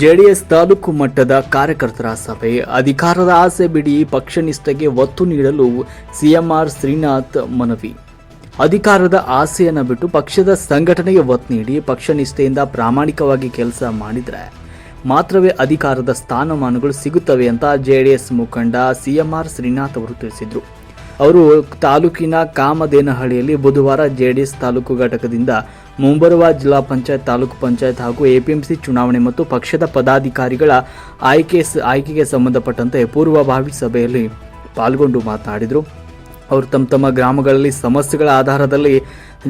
JDS taluk ಮಟ್ಟದ ಕಾರ್ಯಕರ್ತರ ಸಭೆ. ಅಧಿಕಾರದ ಆಸೆ ಬಿಡಿ ಪಕ್ಷ ನಿಷ್ಠೆಗೆ ಒತ್ತು ನೀಡಲು ಸಿಎಂಆರ್ ಶ್ರೀನಾಥ್ ಮನವಿ. ಅಧಿಕಾರದ ಆಸೆಯನ್ನು ಬಿಟ್ಟು ಪಕ್ಷದ ಸಂಘಟನೆಗೆ ಒತ್ತು ನೀಡಿ ಪಕ್ಷ ನಿಷ್ಠೆಯಿಂದ ಪ್ರಾಮಾಣಿಕವಾಗಿ ಕೆಲಸ ಮಾಡಿದರೆ ಮಾತ್ರವೇ ಅಧಿಕಾರದ ಸ್ಥಾನಮಾನಗಳು ಸಿಗುತ್ತವೆ ಅಂತ ಜೆಡಿಎಸ್ ಮುಖಂಡ ಸಿಎಂಆರ್ ಶ್ರೀನಾಥ್ ಅವರು ತಿಳಿಸಿದರು. ಅವರು ತಾಲೂಕಿನ ಕಾಮದೇನಹಳ್ಳಿಯಲ್ಲಿ ಬುಧವಾರ ಜೆಡಿಎಸ್ ತಾಲೂಕು ಘಟಕದಿಂದ ಮುಂಬರುವ ಜಿಲ್ಲಾ ಪಂಚಾಯತ್, ತಾಲೂಕು ಪಂಚಾಯತ್ ಹಾಗೂ ಎಪಿಎಂಸಿ ಚುನಾವಣೆ ಮತ್ತು ಪಕ್ಷದ ಪದಾಧಿಕಾರಿಗಳ ಆಯ್ಕೆ ಆಯ್ಕೆಗೆ ಸಂಬಂಧಪಟ್ಟಂತೆ ಪೂರ್ವಭಾವಿ ಸಭೆಯಲ್ಲಿ ಪಾಲ್ಗೊಂಡು ಮಾತನಾಡಿದರು. ಅವರು ತಮ್ಮ ತಮ್ಮ ಗ್ರಾಮಗಳಲ್ಲಿ ಸಮಸ್ಯೆಗಳ ಆಧಾರದಲ್ಲಿ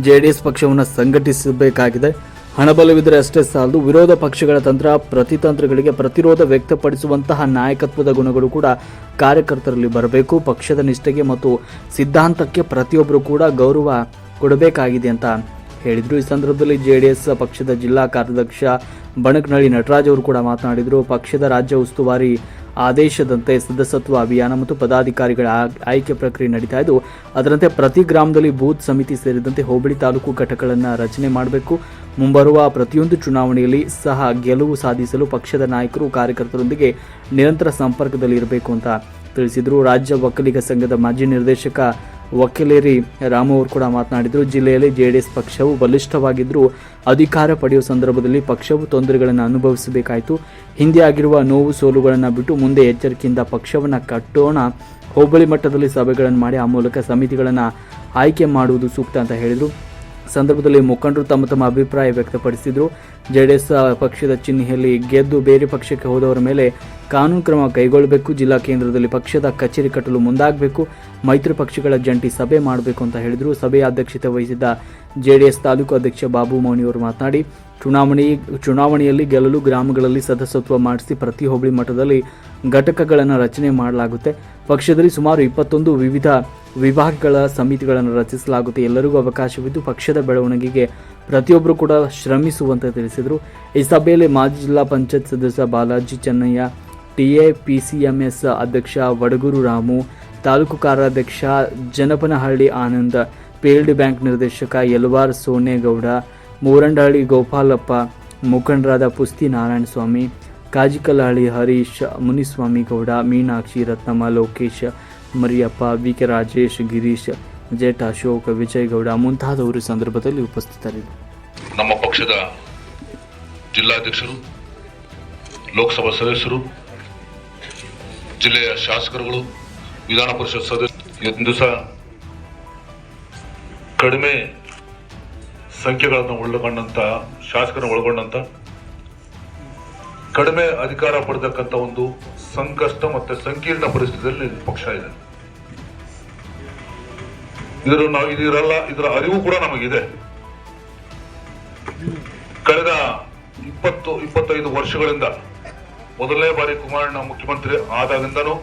ಜೆ ಡಿ ಎಸ್ ಪಕ್ಷವನ್ನು ಸಂಘಟಿಸಬೇಕಾಗಿದೆ. ಹಣಬಲವಿದ್ದರೆ ಅಷ್ಟೇ ಸಾಲದು. ವಿರೋಧ ಪಕ್ಷಗಳ ತಂತ್ರ, ಪ್ರತಿತಂತ್ರಗಳಿಗೆ ಪ್ರತಿರೋಧ ವ್ಯಕ್ತಪಡಿಸುವಂತಹ ನಾಯಕತ್ವದ ಗುಣಗಳು ಕೂಡ ಕಾರ್ಯಕರ್ತರಲ್ಲಿ ಬರಬೇಕು. ಪಕ್ಷದ ನಿಷ್ಠೆಗೆ ಮತ್ತು ಸಿದ್ಧಾಂತಕ್ಕೆ ಪ್ರತಿಯೊಬ್ಬರು ಕೂಡ ಗೌರವ ಕೊಡಬೇಕಾಗಿದೆ ಅಂತ ಹೇಳಿದರು. ಈ ಸಂದರ್ಭದಲ್ಲಿ ಜೆ ಪಕ್ಷದ ಜಿಲ್ಲಾ ಕಾರ್ಯಾಧ್ಯಕ್ಷ ಬಣಕನಹಳ್ಳಿ ನಟರಾಜ್ ಅವರು ಕೂಡ ಮಾತನಾಡಿದರು. ಪಕ್ಷದ ರಾಜ್ಯ ಉಸ್ತುವಾರಿ ಆದೇಶದಂತೆ ಸದಸ್ಯತ್ವ ಅಭಿಯಾನ ಮತ್ತು ಪದಾಧಿಕಾರಿಗಳ ಆಯ್ಕೆ ಪ್ರಕ್ರಿಯೆ ನಡೀತಾ ಇದ್ದು, ಅದರಂತೆ ಪ್ರತಿ ಗ್ರಾಮದಲ್ಲಿ ಬೂತ್ ಸಮಿತಿ ಸೇರಿದಂತೆ ಹೋಬಳಿ ತಾಲೂಕು ಘಟಕಗಳನ್ನು ರಚನೆ ಮಾಡಬೇಕು. ಮುಂಬರುವ ಪ್ರತಿಯೊಂದು ಚುನಾವಣೆಯಲ್ಲಿ ಸಹ ಗೆಲುವು ಸಾಧಿಸಲು ಪಕ್ಷದ ನಾಯಕರು ಕಾರ್ಯಕರ್ತರೊಂದಿಗೆ ನಿರಂತರ ಸಂಪರ್ಕದಲ್ಲಿ ಇರಬೇಕು ಅಂತ ತಿಳಿಸಿದರು. ರಾಜ್ಯ ಒಕ್ಕಲಿಗ ಸಂಘದ ಮಾಜಿ ನಿರ್ದೇಶಕ ವಕೀಲೇರಿ ರಾಮು ಅವರು ಕೂಡ ಮಾತನಾಡಿದರು, ಜಿಲ್ಲೆಯಲ್ಲಿ ಜೆ ಡಿ ಎಸ್ ಪಕ್ಷವು ಬಲಿಷ್ಠವಾಗಿದ್ದರೂ ಅಧಿಕಾರ ಪಡೆಯುವ ಸಂದರ್ಭದಲ್ಲಿ ಪಕ್ಷವು ತೊಂದರೆಗಳನ್ನು ಅನುಭವಿಸಬೇಕಾಯಿತು. ಹಿಂದೆ ಆಗಿರುವ ನೋವು ಸೋಲುಗಳನ್ನು ಬಿಟ್ಟು ಮುಂದೆ ಎಚ್ಚರಿಕೆಯಿಂದ ಪಕ್ಷವನ್ನು ಕಟ್ಟೋಣ, ಹೋಬಳಿ ಮಟ್ಟದಲ್ಲಿ ಸಭೆಗಳನ್ನು ಮಾಡಿ ಆ ಮೂಲಕ ಸಮಿತಿಗಳನ್ನು ಆಯ್ಕೆ ಮಾಡುವುದು ಸೂಕ್ತ ಅಂತ ಹೇಳಿದರು. ಸಂದರ್ಭದಲ್ಲಿ ಮುಖಂಡರು ತಮ್ಮ ತಮ್ಮ ಅಭಿಪ್ರಾಯ ವ್ಯಕ್ತಪಡಿಸಿದರು. ಜೆಡಿಎಸ್ ಪಕ್ಷದ ಚಿಹ್ನೆಯಲ್ಲಿ ಗೆದ್ದು ಬೇರೆ ಪಕ್ಷಕ್ಕೆ ಹೋದವರ ಮೇಲೆ ಕಾನೂನು ಕ್ರಮ ಕೈಗೊಳ್ಳಬೇಕು, ಜಿಲ್ಲಾ ಕೇಂದ್ರದಲ್ಲಿ ಪಕ್ಷದ ಕಚೇರಿ ಕಟ್ಟಲು ಮುಂದಾಗಬೇಕು, ಮೈತ್ರಿ ಪಕ್ಷಗಳ ಜಂಟಿ ಸಭೆ ಮಾಡಬೇಕು ಅಂತ ಹೇಳಿದರು. ಸಭೆಯ ಅಧ್ಯಕ್ಷತೆ ವಹಿಸಿದ್ದ ಜೆಡಿಎಸ್ ತಾಲೂಕು ಅಧ್ಯಕ್ಷ ಬಾಬು ಮೌನಿ ಅವರು ಮಾತನಾಡಿ, ಚುನಾವಣೆ, ಚುನಾವಣೆಯಲ್ಲಿ ಗೆಲ್ಲಲು ಗ್ರಾಮಗಳಲ್ಲಿ ಸದಸ್ಯತ್ವ ಮಾಡಿಸಿ ಪ್ರತಿ ಹೋಬಳಿ ಮಟ್ಟದಲ್ಲಿ ಘಟಕಗಳನ್ನು ರಚನೆ ಮಾಡಲಾಗುತ್ತೆ. ಪಕ್ಷದಲ್ಲಿ ಸುಮಾರು ಇಪ್ಪತ್ತೊಂದು ವಿವಿಧ ವಿಭಾಗಗಳ ಸಮಿತಿಗಳನ್ನು ರಚಿಸಲಾಗುತ್ತೆ. ಎಲ್ಲರಿಗೂ ಅವಕಾಶವಿದ್ದು ಪಕ್ಷದ ಬೆಳವಣಿಗೆಗೆ ಪ್ರತಿಯೊಬ್ಬರು ಕೂಡ ಶ್ರಮಿಸುವಂತೆ ತಿಳಿಸಿದರು. ಈ ಸಭೆಯಲ್ಲಿ ಮಾಜಿ ಜಿಲ್ಲಾ ಪಂಚಾಯತ್ ಸದಸ್ಯ ಬಾಲಾಜಿ ಚೆನ್ನಯ್ಯ ಟಿಎ ಪಿಸಿಎಂಎಸ್ ಅಧ್ಯಕ್ಷ ವಡಗೂರು ರಾಮು, ತಾಲೂಕು ಕಾರ್ಯಾಧ್ಯಕ್ಷ ಜನಪನಹಳ್ಳಿ ಆನಂದ ಪೇಲ್ಡ್ ಬ್ಯಾಂಕ್ ನಿರ್ದೇಶಕ ಯಲ್ವಾರ್ ಸೋನೇಗೌಡ, ಮೂರಂಡಹಳ್ಳಿ ಗೋಪಾಲಪ್ಪ, ಮುಖಂಡರಾದ Pusti Narayana Swamy Kajikalahalli Harish, Muniswamy Gowda, Meenakshi Rathnamma, Lokesh, Mariyappa V K Rajesh, Girish, Jet Ashok Vijay Gowda ಮುಂತಾದವರು ಸಂದರ್ಭದಲ್ಲಿ ಉಪಸ್ಥಿತರಿದ್ದರು. ನಮ್ಮ ಪಕ್ಷದ ಜಿಲ್ಲಾಧ್ಯಕ್ಷರು, ಲೋಕಸಭಾ ಸದಸ್ಯರು ಜಿಲ್ಲೆಯ ಶಾಸಕರುಗಳು, ವಿಧಾನ ಪರಿಷತ್ ಸದಸ್ಯ ಸಹ ಕಡಿಮೆ ಸಂಖ್ಯೆಗಳನ್ನು ಒಳಗೊಂಡಂತ ಶಾಸಕರನ್ನು ಒಳಗೊಂಡಂತ ಕಡಿಮೆ ಅಧಿಕಾರ ಪಡೆದಕ್ಕಂತ ಒಂದು ಸಂಕಷ್ಟ ಮತ್ತೆ ಸಂಕೀರ್ಣ ಪರಿಸ್ಥಿತಿಯಲ್ಲಿ ಪಕ್ಷ ಇದೆ. ಇದರ ನಾವು ಇದಿರಲ್ಲ, ಇದರ ಅರಿವು ಕೂಡ ನಮಗಿದೆ. ಕಳೆದ ಇಪ್ಪತ್ತು, ಇಪ್ಪತ್ತೈದು ವರ್ಷಗಳಿಂದ ಮೊದಲನೇ ಬಾರಿ ಕುಮಾರಣ್ಣ ಮುಖ್ಯಮಂತ್ರಿ ಆದಾಗಿಂದನೂ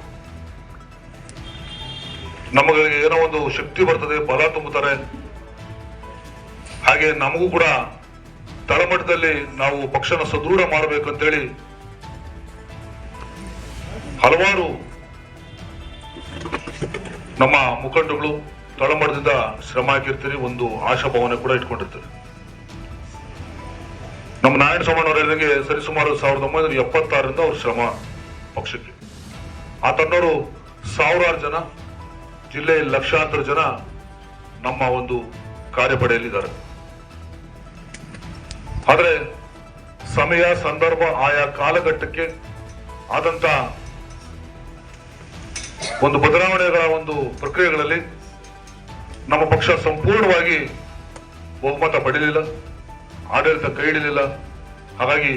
ನಮಗೆ ಏನೋ ಒಂದು ಶಕ್ತಿ ಬರ್ತದೆ, ಬಲ ತುಂಬುತ್ತಾರೆ. ಹಾಗೆ ನಮಗೂ ಕೂಡ ತಳಮಟ್ಟದಲ್ಲಿ ನಾವು ಪಕ್ಷನ ಸದೃಢ ಮಾಡಬೇಕಂತೇಳಿ ಹಲವಾರು ನಮ್ಮ ಮುಖಂಡಗಳು ತಳಮಟ್ಟದಿಂದ ಶ್ರಮ ಹಾಕಿರ್ತೀರಿ, ಒಂದು ಆಶಾಭಾವನೆ ಕೂಡ ಇಟ್ಕೊಂಡಿರ್ತೀರಿ. ನಮ್ಮ ನಾರಾಯಣ ಸ್ವಾಮಿ ಹೇಳಿದಂಗೆ ಸರಿಸುಮಾರು ಸಾವಿರದ ಒಂಬೈನೂರ ಎಪ್ಪತ್ತಾರರಿಂದ ಅವ್ರ ಶ್ರಮ ಪಕ್ಷಕ್ಕೆ. ಆ ತನ್ನವರು ಸಾವಿರಾರು ಜನ ಜಿಲ್ಲೆಯ ಲಕ್ಷಾಂತರ ಜನ ನಮ್ಮ ಒಂದು ಕಾರ್ಯಪಡೆಯಲ್ಲಿದ್ದಾರೆ. ಆದರೆ ಸಮಯ, ಸಂದರ್ಭ ಆಯಾ ಕಾಲಘಟ್ಟಕ್ಕೆ ಆದಂತ ಒಂದು ಬದಲಾವಣೆಗಳ ಒಂದು ಪ್ರಕ್ರಿಯೆಗಳಲ್ಲಿ ನಮ್ಮ ಪಕ್ಷ ಸಂಪೂರ್ಣವಾಗಿ ಬಹುಮತ ಪಡೆಯಲಿಲ್ಲ ಆಡಳಿತ ಕೈ ಹಿಡಿಲಿಲ್ಲ ಹಾಗಾಗಿ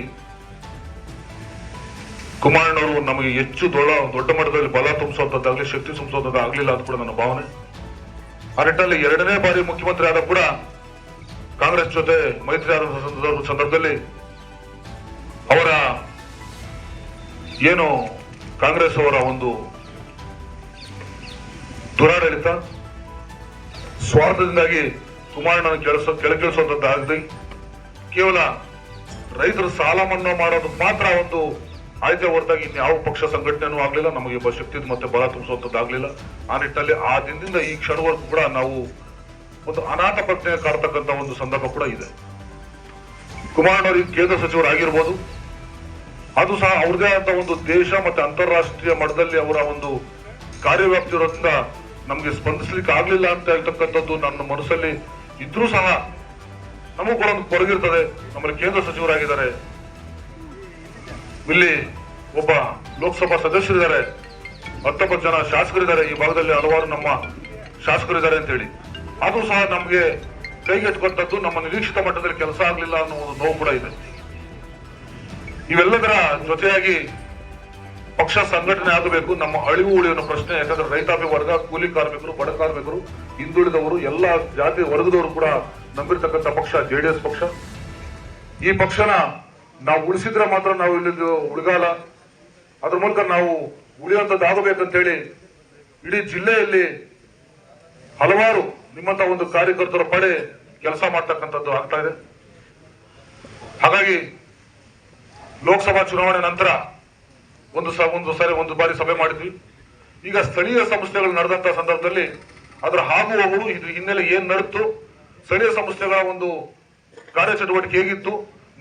ಕುಮಾರಣ್ಣವರು ನಮಗೆ ಹೆಚ್ಚು ದೊಡ್ಡ ದೊಡ್ಡ ಮಟ್ಟದಲ್ಲಿ ಬಲ ತುಂಬಿಸುವಂತದ್ದಾಗಲಿ ಶಕ್ತಿ ತುಂಬಿಸುವಂತದ್ದು ಆಗಲಿಲ್ಲ ಅಂತ ಕೂಡ ನನ್ನ ಭಾವನೆ. ಆ ನಿಟ್ಟಿನಲ್ಲಿ ಎರಡನೇ ಬಾರಿ ಮುಖ್ಯಮಂತ್ರಿ ಆದ ಕೂಡ ಕಾಂಗ್ರೆಸ್ ಜೊತೆ ಮೈತ್ರಿ ಆದ ಸಂದರ್ಭದಲ್ಲಿ ಅವರ ಏನು ಕಾಂಗ್ರೆಸ್ ಅವರ ಒಂದು ದುರಾಡಳಿತ, ಸ್ವಾರ್ಥದಿಂದಾಗಿ ಕುಮಾರಣ್ಣನ ಕೆಲಸ ಕೆಳಗಿಳಿಸುವಂತದ್ದಾಗದೆ ಕೇವಲ ರೈತರ ಸಾಲ ಮನ್ನಾ ಮಾಡೋದು ಮಾತ್ರ ಒಂದು ಆಯ್ಕೆ ಹೊರತಾಗಿ ಇನ್ಯಾವ ಪಕ್ಷ ಸಂಘಟನೆನೂ ಆಗಲಿಲ್ಲ, ನಮಗೆ ಒಬ್ಬ ಶಕ್ತಿ ಮತ್ತೆ ಬಲ ತುಂಬಿಸುವಂತದ್ದಾಗ್ಲಿಲ್ಲ ಆ ನಿಟ್ಟಿನಲ್ಲಿ ಆ ದಿನದಿಂದ ಈ ಕ್ಷಣವರೆಗೂ ಕೂಡ ನಾವು ಒಂದು ಅನಾಥ ಪ್ರಜ್ಞೆ ಕಾಡ್ತಕ್ಕಂತ ಒಂದು ಸಂದರ್ಭ ಕೂಡ ಇದೆ. ಕುಮಾರಣ್ಣವರಿಗೆ ಕೇಂದ್ರ ಸಚಿವರಾಗಿರ್ಬೋದು ಅದು ಸಹ ಅವ್ರದೇ ಆದ ಒಂದು ದೇಶ ಮತ್ತೆ ಅಂತಾರಾಷ್ಟ್ರೀಯ ಮಟ್ಟದಲ್ಲಿ ಅವರ ಒಂದು ಕಾರ್ಯವ್ಯಾಪ್ತಿ ಇರೋದ್ರಿಂದ ನಮ್ಗೆ ಸ್ಪಂದಿಸ್ಲಿಕ್ಕೆ ಆಗ್ಲಿಲ್ಲ ಅಂತ ಹೇಳ್ತಕ್ಕಂಥದ್ದು ನನ್ನ ಮನಸ್ಸಲ್ಲಿ ಇದ್ರೂ ಸಹ ನಮಗೂ ಕೂಡ ಒಂದು ಕೊರಗಿರ್ತದೆ ನಮ್ಮಲ್ಲಿ ಕೇಂದ್ರ ಸಚಿವರಾಗಿದ್ದಾರೆ. ಇಲ್ಲಿ ಒಬ್ಬ ಲೋಕಸಭಾ ಸದಸ್ಯರಿದ್ದಾರೆ. ಹತ್ತೊಂಬತ್ತು ಜನ ಶಾಸಕರಿದ್ದಾರೆ. ಈ ಭಾಗದಲ್ಲಿ ಹಲವಾರು ನಮ್ಮ ಶಾಸಕರಿದ್ದಾರೆ ಅಂತ ಹೇಳಿ ಅದು ಸಹ ನಮಗೆ ಕೈಗೆಟ್ಕೊಂಡದ್ದು ನಮ್ಮ ನಿರೀಕ್ಷಿತ ಮಟ್ಟದಲ್ಲಿ ಕೆಲಸ ಆಗಲಿಲ್ಲ ಅನ್ನೋ ಒಂದು ನೋವು ಕೂಡ ಇದೆ. ಇವೆಲ್ಲದರ ಜೊತೆಯಾಗಿ ಪಕ್ಷ ಸಂಘಟನೆ ಆಗಬೇಕು. ನಮ್ಮ ಅಳಿವು ಉಳಿಯುವ ಪ್ರಶ್ನೆ, ಯಾಕಂದ್ರೆ ರೈತಾಪಿ ವರ್ಗ, ಕೂಲಿ ಕಾರ್ಮಿಕರು, ಬಡ ಕಾರ್ಮಿಕರು, ಹಿಂದುಳಿದವರು, ಎಲ್ಲ ಜಾತಿ ವರ್ಗದವರು ಕೂಡ ನಂಬಿರ್ತಕ್ಕಂಥ ಪಕ್ಷ, ಜೆ ಡಿ ಎಸ್ ಪಕ್ಷ. ಈ ಪಕ್ಷನ ನಾವು ಉಳಿಸಿದ್ರೆ ಮಾತ್ರ ನಾವು ಇಲ್ಲಿ ಉಳಿಗಾಲ ಅದ್ರ ಮೂಲಕ ನಾವು ಉಳಿಯುವಂಥದ್ದು ಆಗಬೇಕಂತೇಳಿ ಇಡೀ ಜಿಲ್ಲೆಯಲ್ಲಿ ಹಲವಾರು ನಿಮ್ಮಂತ ಒಂದು ಕಾರ್ಯಕರ್ತರ ಪಡೆ ಕೆಲಸ ಮಾಡ್ತಕ್ಕಂಥದ್ದು ಆಗ್ತಾ ಇದೆ. ಹಾಗಾಗಿ ಲೋಕಸಭಾ ಚುನಾವಣೆ ನಂತರ ಒಂದು ಒಂದು ಸಾರಿ, ಒಂದು ಬಾರಿ ಸಭೆ ಮಾಡಿದ್ವಿ. ಈಗ ಸ್ಥಳೀಯ ಸಂಸ್ಥೆಗಳು ನಡೆದಂತ ಸಂದರ್ಭದಲ್ಲಿ ಅದರ ಹಾಗೂ ಹೋಗುವುದು ಇದು ಹಿನ್ನೆಲೆ ಏನ್ ನಡೆತು? ಸ್ಥಳೀಯ ಸಂಸ್ಥೆಗಳ ಒಂದು ಕಾರ್ಯಚಟುವಟಿಕೆ ಹೇಗಿತ್ತು,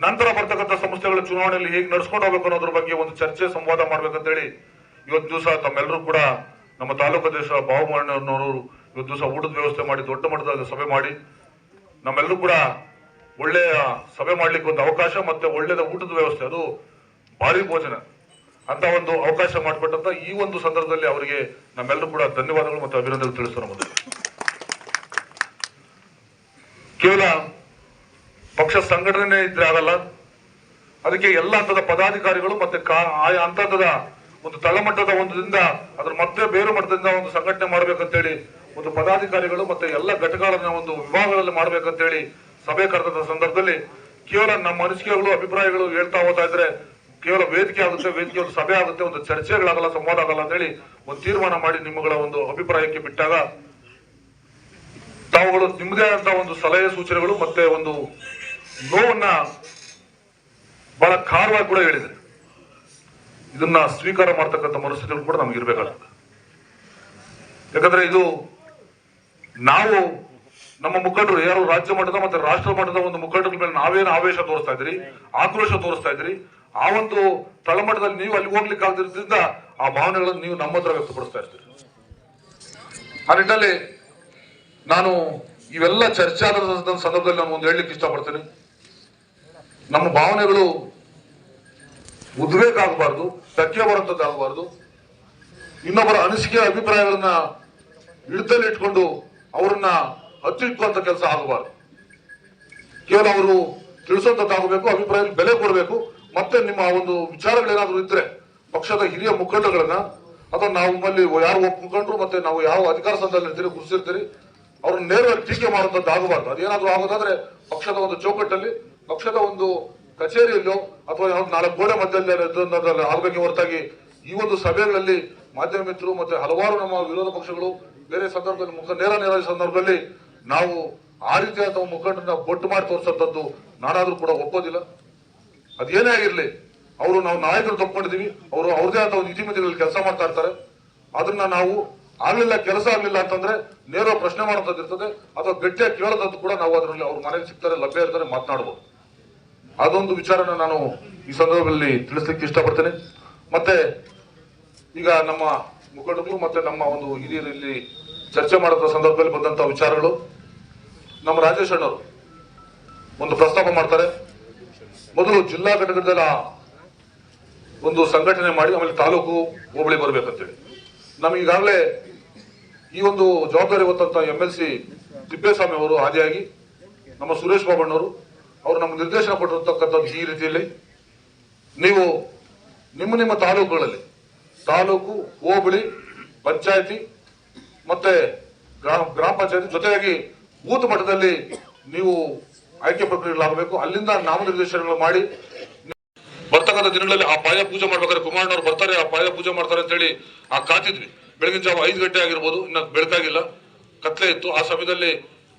ನಂತರ ಬರ್ತಕ್ಕಂಥ ಸಂಸ್ಥೆಗಳ ಚುನಾವಣೆಯಲ್ಲಿ ಹೇಗೆ ನಡ್ಸ್ಕೊಂಡು ಹೋಗ್ಬೇಕು ಅನ್ನೋದ್ರ ಬಗ್ಗೆ ಒಂದು ಚರ್ಚೆ, ಸಂವಾದ ಮಾಡ್ಬೇಕಂತೇಳಿ ಇವತ್ತು ದಿವಸ ತಮ್ಮೆಲ್ಲರೂ ಕೂಡ ನಮ್ಮ ತಾಲೂಕು ಅಧ್ಯಕ್ಷ ಬಾಹುಮಣ್ಣನವರು ಇವತ್ತು ದಿವಸ ಊಟದ ವ್ಯವಸ್ಥೆ ಮಾಡಿ, ದೊಡ್ಡ ಮಟ್ಟದ ಸಭೆ ಮಾಡಿ, ನಮ್ಮೆಲ್ಲರೂ ಕೂಡ ಒಳ್ಳೆಯ ಸಭೆ ಮಾಡ್ಲಿಕ್ಕೆ ಒಂದು ಅವಕಾಶ ಮತ್ತೆ ಒಳ್ಳೆಯದ ಊಟದ ವ್ಯವಸ್ಥೆ, ಅದು ಭಾರಿ ಭೋಜನ. ಅಂತ ಒಂದು ಅವಕಾಶ ಮಾಡಿಕೊಟ್ಟಂತ ಈ ಒಂದು ಸಂದರ್ಭದಲ್ಲಿ ಅವರಿಗೆ ನಮ್ಮೆಲ್ಲರೂ ಕೂಡ ಧನ್ಯವಾದಗಳು ಮತ್ತು ಅಭಿನಂದನೆ ತಿಳಿಸೋಣ ಮೊದಲು. ಕೇವಲ ಪಕ್ಷ ಸಂಘಟನೆ ಇದ್ರೆ ಆಗಲ್ಲ. ಅದಕ್ಕೆ ಎಲ್ಲ ಹಂತದ ಪದಾಧಿಕಾರಿಗಳು ಮತ್ತೆ ಆಯಾ ಹಂತದ ಒಂದು ತಳಮಟ್ಟದ ಒಂದರಿಂದ ಅದ್ರ ಮತ್ತೆ ಬೇರು ಮಟ್ಟದಿಂದ ಒಂದು ಸಂಘಟನೆ ಮಾಡ್ಬೇಕಂತೇಳಿ ಒಂದು ಪದಾಧಿಕಾರಿಗಳು ಮತ್ತೆ ಎಲ್ಲ ಘಟಕಗಳನ್ನ ಒಂದು ವಿಭಾಗಗಳಲ್ಲಿ ಮಾಡ್ಬೇಕಂತೇಳಿ ಸಭೆ ಕರೆದ ಸಂದರ್ಭದಲ್ಲಿ ಕೇವಲ ನಮ್ಮ ಅನಿಸಿಕೆಗಳು, ಅಭಿಪ್ರಾಯಗಳು ಹೇಳ್ತಾ ಹೋಗ್ತಾ ಇದ್ರೆ ಕೇವಲ ವೇದಿಕೆ ಆಗುತ್ತೆ ವೇದಿಕೆ ಒಂದು ಸಭೆ ಆಗುತ್ತೆ, ಒಂದು ಚರ್ಚೆಗಳಾಗಲ್ಲ, ಸಂವಾದ ಆಗಲ್ಲ ಅಂತೇಳಿ ಒಂದು ತೀರ್ಮಾನ ಮಾಡಿ ನಿಮ್ಮಗಳ ಒಂದು ಅಭಿಪ್ರಾಯಕ್ಕೆ ಬಿಟ್ಟಾಗ ತಾವುಗಳು ನಿಮ್ಮದೇ ಆದಂತ ಒಂದು ಸಲಹೆ ಸೂಚನೆಗಳು ಮತ್ತೆ ಒಂದು ನೋವನ್ನ ಬಹಳ ಖಾರವಾಗಿ ಕೂಡ ಹೇಳಿದೆ ಇದನ್ನ ಸ್ವೀಕಾರ ಮಾಡ್ತಕ್ಕಂಥ ಮನಸ್ಥಿತಿಗಳು ಕೂಡ ನಮ್ಗೆ ಇರ್ಬೇಕಾಗ್ತದೆ ಯಾಕಂದ್ರೆ ಇದು ನಾವು ನಮ್ಮ ಮುಖಂಡರು ಯಾರು ರಾಜ್ಯ ಮಟ್ಟದ ಮತ್ತೆ ರಾಷ್ಟ್ರ ಮಟ್ಟದ ಒಂದು ಮುಖಂಡರ ಮೇಲೆ ನಾವೇನು ಆವೇಶ ತೋರಿಸ್ತಾ ಇದ್ರಿ, ಆಕ್ರೋಶ ತೋರಿಸ್ತಾ ಇದ್ರಿ, ಆ ಒಂದು ತಳಮಟ್ಟದಲ್ಲಿ ನೀವು ಅಲ್ಲಿ ಹೋಗ್ಲಿಕ್ಕೆ ಆಗದಿರೋದ್ರಿಂದ ಆ ಭಾವನೆಗಳನ್ನು ನೀವು ನಮ್ಮ ಹತ್ರ ವ್ಯಕ್ತಪಡಿಸ್ತಾ ಇರ್ತೀರಿ. ಆ ನಿಟ್ಟಿನಲ್ಲಿ ನಾನು ಇವೆಲ್ಲ ಚರ್ಚೆ ಆದ ಸಂದರ್ಭದಲ್ಲಿ ನಾನು ಒಂದು ಹೇಳಲಿಕ್ಕೆ ಇಷ್ಟಪಡ್ತೇನೆ. ನಮ್ಮ ಭಾವನೆಗಳು ಉದ್ವೇಗ ಆಗಬಾರ್ದು ಧಕ್ಕೆ ಬರುವಂತದ್ದು ಆಗಬಾರ್ದು ಇನ್ನೊಬ್ಬರ ಅನಿಸಿಕೆ, ಅಭಿಪ್ರಾಯಗಳನ್ನ ಹಿಡಿತಲ್ಲಿ ಇಟ್ಕೊಂಡು ಅವರನ್ನ ಹತ್ತಿಟ್ಕೊಂತ ಕೆಲಸ ಆಗಬಾರ್ದು. ಕೇವಲ ಅವರು ತಿಳಿಸುವಂತದ್ದಾಗಬೇಕು ಅಭಿಪ್ರಾಯ ಬೆಲೆ ಕೊಡಬೇಕು. ಮತ್ತೆ ನಿಮ್ಮ ಒಂದು ವಿಚಾರಗಳೇನಾದರೂ ಇದ್ರೆ ಪಕ್ಷದ ಹಿರಿಯ ಮುಖಂಡಗಳನ್ನ ಅಥವಾ ನಾವು ನಮ್ಮಲ್ಲಿ ಯಾರು ಒಪ್ಪಿಕೊಂಡ್ರು ಮತ್ತೆ ನಾವು ಯಾವ ಅಧಿಕಾರ ಸ್ಥಾನದಲ್ಲಿ ಇರ್ತೀರಿ ಅವ್ರನ್ನ ನೇರವಾಗಿ ಟೀಕೆ ಮಾಡುವಂತದ್ದು ಆಗಬಾರ್ದು. ಅದೇನಾದ್ರೂ ಆಗೋದಾದ್ರೆ ಪಕ್ಷದ ಒಂದು ಚೌಕಟ್ಟಲ್ಲಿ, ಪಕ್ಷದ ಒಂದು ಕಚೇರಿಯಲ್ಲೋ ಅಥವಾ ನಾಲ್ಕು ಗೋಡೆ ಮಧ್ಯದಲ್ಲಿ ಆಗಬೇಕು ಹೊರತಾಗಿ ಈ ಒಂದು ಸಭೆಗಳಲ್ಲಿ ಮಾಧ್ಯಮ ಮಿತ್ರರು ಮತ್ತೆ ಹಲವಾರು ನಮ್ಮ ವಿರೋಧ ಪಕ್ಷಗಳು ಬೇರೆ ಸಂದರ್ಭದಲ್ಲಿ ಮುಖ ನೇರ ನೇರ ಸಂದರ್ಭದಲ್ಲಿ ನಾವು ಆ ರೀತಿಯಾದ ಮುಖಂಡರನ್ನ ಬೊಟ್ಟು ಮಾಡಿ ತೋರಿಸಂತದ್ದು ನಾನಾದ್ರೂ ಕೂಡ ಒಪ್ಪೋದಿಲ್ಲ. ಅದೇನೇ ಆಗಿರ್ಲಿ, ಅವರು ನಾವು ನಾಯಕರು ತಪ್ಕೊಂಡಿದೀವಿ ಅವರು ಅವ್ರದೇ ಆದ ಒಂದು ಇತಿಮಿತಿಗಳಲ್ಲಿ ಕೆಲಸ ಮಾಡ್ತಾ ಇರ್ತಾರೆ. ಅದನ್ನ ನಾವು ಆಗ್ಲಿಲ್ಲ, ಕೆಲಸ ಆಗ್ಲಿಲ್ಲ ಅಂತಂದ್ರೆ ನೇರ ಪ್ರಶ್ನೆ ಮಾಡೋದಿರ್ತದೆ ಅಥವಾ ಗಟ್ಟಿಯಾಗಿ ಕೇಳೋದಂತೂ ಕೂಡ ನಾವು ಅದರಲ್ಲಿ ಅವ್ರ ಮನೆಗೆ ಸಿಗ್ತಾರೆ, ಲಭ್ಯ ಇರ್ತಾರೆ ಮಾತನಾಡಬಹುದು ಅದೊಂದು ವಿಚಾರನ ನಾನು ಈ ಸಂದರ್ಭದಲ್ಲಿ ತಿಳಿಸ್ಲಿಕ್ಕೆ ಇಷ್ಟಪಡ್ತೇನೆ. ಮತ್ತೆ ಈಗ ನಮ್ಮ ಮುಖಂಡರು ಮತ್ತೆ ನಮ್ಮ ಒಂದು ಹಿರಿಯರಲ್ಲಿ ಚರ್ಚೆ ಮಾಡಿದ ಸಂದರ್ಭದಲ್ಲಿ ಬಂದಂತ ವಿಚಾರಗಳು. ನಮ್ಮ ರಾಜೇಶ್ ಅಣ್ಣವರು ಒಂದು ಪ್ರಸ್ತಾಪ ಮಾಡ್ತಾರೆ. ಮೊದಲು ಜಿಲ್ಲಾ ಘಟಕದಲ್ಲಿ ಒಂದು ಸಂಘಟನೆ ಮಾಡಿ ಆಮೇಲೆ ತಾಲೂಕು ಹೋಬಳಿ ಬರ್ಬೇಕಂತೇಳಿ. ನಮ್ಗೆ ಈಗಾಗಲೇ ಈ ಒಂದು ಜವಾಬ್ದಾರಿ ಹೊತ್ತಂತ ಎಂ ಎಲ್ ಸಿ ತಿಪ್ಪೇಸ್ವಾಮಿ ಅವರು ಆದಿಯಾಗಿ ನಮ್ಮ ಸುರೇಶ್ ಬಾಬಣ್ಣವರು ಅವರು ನಮ್ಗೆ ನಿರ್ದೇಶನ ಕೊಟ್ಟಿರತಕ್ಕಂಥದ್ದು ಈ ರೀತಿಯಲ್ಲಿ. ನೀವು ನಿಮ್ಮ ನಿಮ್ಮ ತಾಲೂಕುಗಳಲ್ಲಿ, ತಾಲೂಕು, ಹೋಬಳಿ, ಪಂಚಾಯತಿ ಮತ್ತೆ ಗ್ರಾಮ ಗ್ರಾಮ ಪಂಚಾಯತಿ ಜೊತೆಯಾಗಿ ಬೂತ್ ಮಟ್ಟದಲ್ಲಿ ನೀವು ಆಯ್ಕೆ ಪ್ರಕ್ರಿಯೆಗಳಾಗಬೇಕು ಅಲ್ಲಿಂದ ನಾಮನಿರ್ದೇಶನಗಳು ಮಾಡಿ ಬರ್ತಕ್ಕಂಥ ದಿನಗಳಲ್ಲಿ ಆ ಪಾಯ ಪೂಜೆ ಮಾಡ್ಬೇಕಾದ್ರೆ ಕುಮಾರಣ್ಣವ್ರು ಬರ್ತಾರೆ, ಆ ಪಾಯ ಪೂಜೆ ಮಾಡ್ತಾರೆ ಅಂತ ಹೇಳಿ ಆ ಕಾತಿದ್ವಿ. ಬೆಳಗಿನ ಜಾವ ಐದು ಗಂಟೆ ಆಗಿರ್ಬೋದು, ಇನ್ನು ಬೆಳಕಾಗಿಲ್ಲ. ಕತ್ಲೆ ಇತ್ತು. ಆ ಸಮಯದಲ್ಲಿ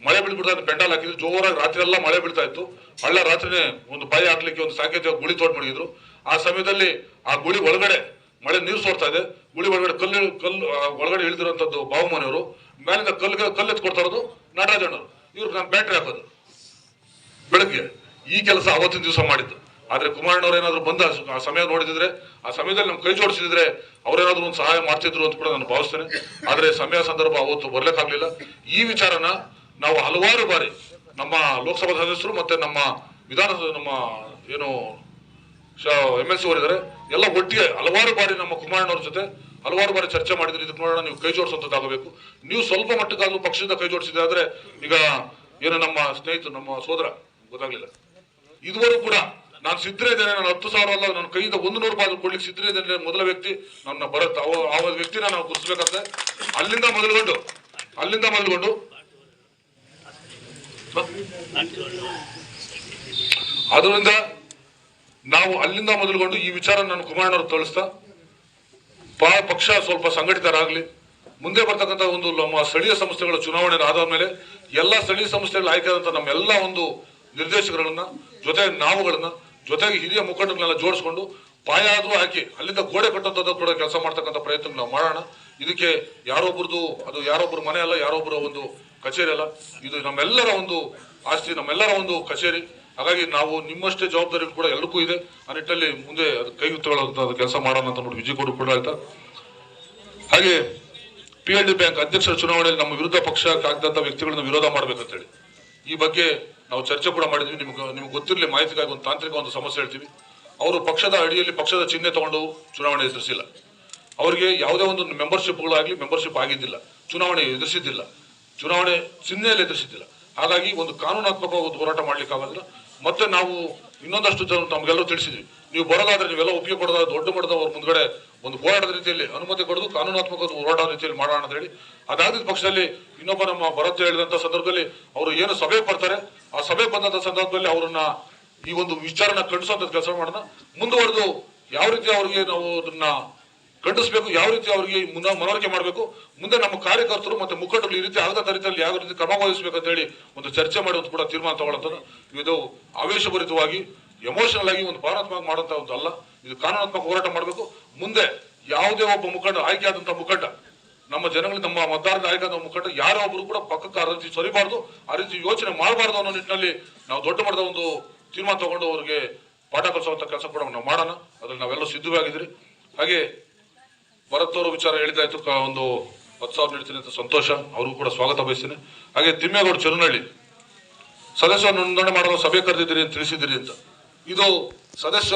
ಮಳೆ ಬೀಳ್ಬಿಡ್ತಾ ಪೆಂಡಾಲ್ ಹಾಕಿದ್ರು. ಜೋರಾಗಿ ರಾತ್ರಿ ಎಲ್ಲ ಮಳೆ ಬೀಳ್ತಾ ಇತ್ತು. ಹಳ್ಳ ರಾತ್ರಿನೇ ಒಂದು ಬಾಯಿ ಹಾಕ್ಲಿಕ್ಕೆ ಒಂದು ಸಾಂಕೇತಿಕ ಗುಳಿ ತೋಟ ಮಾಡಿದ್ರು. ಆ ಸಮಯದಲ್ಲಿ ಆ ಗುಳಿ ಒಳಗಡೆ ಮಳೆ ನೀರು ಸೋರ್ತಾ ಇದೆ. ಗುಳಿ ಒಳಗಡೆ ಕಲ್ಲು ಕಲ್ಲು ಒಳಗಡೆ ಇಳಿದಿರುವಂತದ್ದು ಬಾವುಮನೆಯವರು ಮೇಲಿಂದ ಕಲ್ಲು ಕಲ್ಲು ಎತ್ಕೊಡ್ತಾ ಇರೋದು ನಟರಾಜಣ್ಣವರು. ಇವ್ರು ನಾನು ಬ್ಯಾಟ್ರಿ ಹಾಕೋದು. ಬೆಳಗ್ಗೆ ಈ ಕೆಲಸ ಅವತ್ತಿನ ದಿವಸ ಮಾಡಿದ್ದು. ಆದ್ರೆ ಕುಮಾರಣ್ಣವ್ರು ಏನಾದ್ರು ಬಂದ ಆ ಸಮಯ ನೋಡಿದ್ರೆ ಆ ಸಮಯದಲ್ಲಿ ನಮ್ಮ ಕೈ ಜೋಡಿಸಿದ್ರೆ ಅವ್ರೇನಾದ್ರು ಒಂದು ಸಹಾಯ ಮಾಡ್ತಿದ್ರು ಅಂತ ಕೂಡ ನಾನು ಭಾವಿಸ್ತೇನೆ. ಆದ್ರೆ ಸಮಯ ಸಂದರ್ಭ ಅವತ್ತು ಬರ್ಲಿಕ್ಕಾಗ್ಲಿಲ್ಲ. ಈ ವಿಚಾರನ ನಾವು ಹಲವಾರು ಬಾರಿ ನಮ್ಮ ಲೋಕಸಭಾ ಸದಸ್ಯರು ಮತ್ತೆ ನಮ್ಮ ವಿಧಾನಸಭೆ ನಮ್ಮ ಏನು ಎಂ ಎಲ್ ಸಿ ಅವರಿದ್ದಾರೆ, ಎಲ್ಲ ಒಟ್ಟಿಗೆ ಹಲವಾರು ಬಾರಿ ನಮ್ಮ ಕುಮಾರಣ್ಣವ್ರ ಜೊತೆ ಹಲವಾರು ಬಾರಿ ಚರ್ಚೆ ಮಾಡಿದ್ರೆ. ಇದಕ್ಕೆ ನೋಡೋಣ, ನೀವು ಕೈ ಜೋಡಿಸುವಂತದ್ದಾಗಬೇಕು ನೀವು ಸ್ವಲ್ಪ ಮಟ್ಟಕ್ಕಾದ್ರೂ ಪಕ್ಷದಿಂದ ಕೈ ಜೋಡಿಸಿದ್ರೆ ಆದ್ರೆ ಈಗ ಏನು ನಮ್ಮ ಸ್ನೇಹಿತರು, ನಮ್ಮ ಸೋದರ, ಗೊತ್ತಾಗ್ಲಿಲ್ಲ. ಇದುವರೆಗೂ ಕೂಡ ನಾನು ಸಿದ್ಧರೇ ಇದ್ದೇನೆ, ನಾನು ಹತ್ತು ಸಾವಿರ ಅಲ್ಲ, ನನ್ನ ಕೈಯಿಂದ ಒಂದು ನೂರು ರೂಪಾಯಿ ಕೊಡ್ಲಿಕ್ಕೆ ಸಿದ್ಧರಿದ್ದೇನೆ ಮೊದಲ ವ್ಯಕ್ತಿ. ನನ್ನ ಭರತ್ ಅವ ಆ ವ್ಯಕ್ತಿನ ನಾವು ಗುರುತಿಸ್ಬೇಕಂತೆ. ಅಲ್ಲಿಂದ ಮೊದಲುಗೊಂಡು. ಅಲ್ಲಿಂದ ಮೊದಲುಗೊಂಡು. ಅದರಿಂದ ನಾವು ಅಲ್ಲಿಂದ ಮೊದಲುಗೊಂಡು ಈ ವಿಚಾರ ನಾನು ಕುಮಾರಣ್ಣವ್ರು ತೋರಿಸ್ತಾ. ಪ- ಪಕ್ಷ ಸ್ವಲ್ಪ ಸಂಘಟಿತರಾಗಲಿ. ಮುಂದೆ ಬರ್ತಕ್ಕಂಥ ಒಂದು ನಮ್ಮ ಸ್ಥಳೀಯ ಸಂಸ್ಥೆಗಳ ಚುನಾವಣೆ ಆದ ಮೇಲೆ ಎಲ್ಲ ಸ್ಥಳೀಯ ಸಂಸ್ಥೆಗಳ ಆಯ್ಕೆಯಾದಂಥ ನಮ್ಮೆಲ್ಲ ಒಂದು ನಿರ್ದೇಶಕರನ್ನ, ಜೊತೆ ನಾವುಗಳನ್ನ ಜೊತೆಗೆ ಹಿರಿಯ ಮುಖಂಡರನ್ನೆಲ್ಲ ಜೋಡಿಸ್ಕೊಂಡು ಪಾಯ ಆದರೂ ಹಾಕಿ ಅಲ್ಲಿಂದ ಗೋಡೆ ಕಟ್ಟುವಂಥದ್ದು ಕೂಡ ಕೆಲಸ ಮಾಡ್ತಕ್ಕಂಥ ಪ್ರಯತ್ನ ನಾವು ಮಾಡೋಣ. ಇದಕ್ಕೆ ಯಾರೊಬ್ಬರದು ಅದು ಯಾರೊಬ್ಬರ ಮನೆ ಅಲ್ಲ ಯಾರೊಬ್ಬರ ಒಂದು ಕಚೇರಿ ಅಲ್ಲ, ಇದು ನಮ್ಮೆಲ್ಲರ ಒಂದು ಆಸ್ತಿ, ನಮ್ಮೆಲ್ಲರ ಒಂದು ಕಚೇರಿ. ಹಾಗಾಗಿ ನಾವು ನಿಮ್ಮಷ್ಟೇ ಜವಾಬ್ದಾರಿ ಕೂಡ ಎಲ್ಲರಿಗೂ ಇದೆ. ಆ ನಿಟ್ಟಲ್ಲಿ ಮುಂದೆ ಅದು ಕೈ ತಗೊಳ್ಳುವಂತ ಕೆಲಸ ಮಾಡೋಣ ಅಂತ ನೋಡಿ ವಿಜಯ್ ಕೂಡ ಆಯ್ತಾ ಹಾಗೆ ಪಿ ಎಲ್ ಡಿ ಬ್ಯಾಂಕ್ ಅಧ್ಯಕ್ಷರ ಚುನಾವಣೆಯಲ್ಲಿ ನಮ್ಮ ವಿರುದ್ಧ ಪಕ್ಷಕ್ಕೆ ಆಗದಂಥ ವ್ಯಕ್ತಿಗಳನ್ನ ವಿರೋಧ ಮಾಡ್ಬೇಕಂತೇಳಿ. ಈ ಬಗ್ಗೆ ನಾವು ಚರ್ಚೆ ಕೂಡ ಮಾಡಿದ್ವಿ. ನಿಮ್ಗೆ ನಿಮ್ಗೆ ಗೊತ್ತಿರಲಿ ಮಾಹಿತಿಗಾಗಿ ಒಂದು ತಾಂತ್ರಿಕ ಒಂದು ಸಮಸ್ಯೆ ಹೇಳ್ತೀವಿ. ಅವರು ಪಕ್ಷದ ಅಡಿಯಲ್ಲಿ ಪಕ್ಷದ ಚಿಹ್ನೆ ತಗೊಂಡು ಚುನಾವಣೆ ಎದುರಿಸಿಲ್ಲ. ಅವರಿಗೆ ಯಾವುದೇ ಒಂದು ಮೆಂಬರ್ಶಿಪ್ಗಳಾಗಲಿ ಮೆಂಬರ್ಶಿಪ್ ಆಗಿದ್ದಿಲ್ಲ. ಚುನಾವಣೆ ಎದುರಿಸಿದ್ದಿಲ್ಲ. ಚುನಾವಣೆ ಚಿಹ್ನೆಯಲ್ಲಿ ಎದುರಿಸಿದ್ದಿಲ್ಲ. ಹಾಗಾಗಿ ಒಂದು ಕಾನೂನಾತ್ಮಕ ಒಂದು ಹೋರಾಟ ಮಾಡ್ಲಿಕ್ಕೆ ಆಗೋದಿಲ್ಲ ಮತ್ತೆ ನಾವು ಇನ್ನೊಂದಷ್ಟು ಜನ ನಮ್ಗೆಲ್ಲರೂ ತಿಳಿಸಿದ್ವಿ. ನೀವು ಬರೋದಾದ್ರೆ ನೀವೆಲ್ಲ ಒಪ್ಪಿಗೆ ಕೊಡೋದಾದ್ರೆ ದೊಡ್ಡ ಮಟ್ಟದ ಅವ್ರ ಮುಂದ್ಗಡೆ ಒಂದು ಹೋರಾಟದ ರೀತಿಯಲ್ಲಿ ಅನುಮತಿ ಕೊಡೋದು, ಕಾನೂನಾತ್ಮಕ ಹೋರಾಟ ರೀತಿಯಲ್ಲಿ ಮಾಡೋಣ ಅಂತ ಹೇಳಿ. ಅದಾದ ಪಕ್ಷದಲ್ಲಿ ಇನ್ನೊಬ್ಬ ನಮ್ಮ ಭರತ್ ಹೇಳಿದಂತ ಸಂದರ್ಭದಲ್ಲಿ ಅವರು ಏನು ಸಭೆ ಬರ್ತಾರೆ ಆ ಸಭೆ ಬಂದಂತ ಸಂದರ್ಭದಲ್ಲಿ ಅವರನ್ನ ಈ ಒಂದು ವಿಚಾರನ ಖಂಡಿಸುವಂತ ಕೆಲಸ ಮಾಡೋಣ. ಮುಂದುವರೆದು ಯಾವ ರೀತಿ ಅವರಿಗೆ ನಾವು ಅದನ್ನ ಖಂಡಿಸಬೇಕು, ಯಾವ ರೀತಿ ಅವರಿಗೆ ಮುನ್ನ ಮನವರಿಕೆ ಮಾಡಬೇಕು, ಮುಂದೆ ನಮ್ಮ ಕಾರ್ಯಕರ್ತರು ಮತ್ತೆ ಮುಖಂಡರು ಈ ರೀತಿ ಆಗದ ರೀತಿಯಲ್ಲಿ ಯಾವ ರೀತಿ ಕ್ರಮ ವಹಿಸಬೇಕು ಅಂತ ಹೇಳಿ ಒಂದು ಚರ್ಚೆ ಮಾಡುವಂತ ಕೂಡ ತೀರ್ಮಾನ ತಗೊಳ್ಳೋದು ಇದು ಆವೇಶಭರಿತವಾಗಿ ಎಮೋಷನಲ್ ಆಗಿ ಒಂದು ಭಾವನಾತ್ಮಕ ಮಾಡುವಂತ ಒಂದು ಅಲ್ಲ. ಇದು ಕಾನೂನಾತ್ಮಕ ಹೋರಾಟ ಮಾಡಬೇಕು. ಮುಂದೆ ಯಾವುದೇ ಒಬ್ಬ ಮುಖಂಡ ಆಯ್ಕೆ ಆದಂತ ಮುಖಂಡ ನಮ್ಮ ಜನಗಳು, ನಮ್ಮ ಮತದಾರರ ಆಯ್ಕೆ ಆದ ಮುಖಂಡ ಯಾರೋ ಒಬ್ರು ಕೂಡ ಪಕ್ಕಕ್ಕೆ ಆ ರೀತಿ ಸರಿಬಾರ್ದು ಆ ರೀತಿ ಯೋಚನೆ ಮಾಡಬಾರ್ದು ಅನ್ನೋ ನಿಟ್ಟಿನಲ್ಲಿ ನಾವು ದೊಡ್ಡ ಮಟ್ಟದ ಒಂದು ತೀರ್ಮಾನ ತಗೊಂಡು ಅವ್ರಿಗೆ ಪಾಠ ಕಲಿಸುವಂತ ಕೆಲಸ ಕೂಡ ನಾವು ಮಾಡೋಣ. ಅದ್ರಲ್ಲಿ ನಾವೆಲ್ಲ ಸಿದ್ಧವಾಗಿದ್ರಿ ಹಾಗೆ ಭರತ್ ಅವರ ವಿಚಾರ ಹೇಳಿದ ಆಯ್ತು ಒಂದು ಹತ್ತು ಸಾವಿರ ನೀಡ್ತೀನಿ ಅಂತ ಸಂತೋಷ. ಅವ್ರಿಗೂ ಕೂಡ ಸ್ವಾಗತ ಬಯಸ್ತೀನಿ. ಹಾಗೆ ತಿಮ್ಮೇಗೌಡ ಚರುನಹಳ್ಳಿ ಸದಸ್ಯ ನೋಂದಣಿ ಮಾಡಲು ಸಭೆ ಕರೆದಿದ್ದೀರಿ ಅಂತ ತಿಳಿಸಿದ್ದೀರಿ ಅಂತ. ಇದು ಸದಸ್ಯ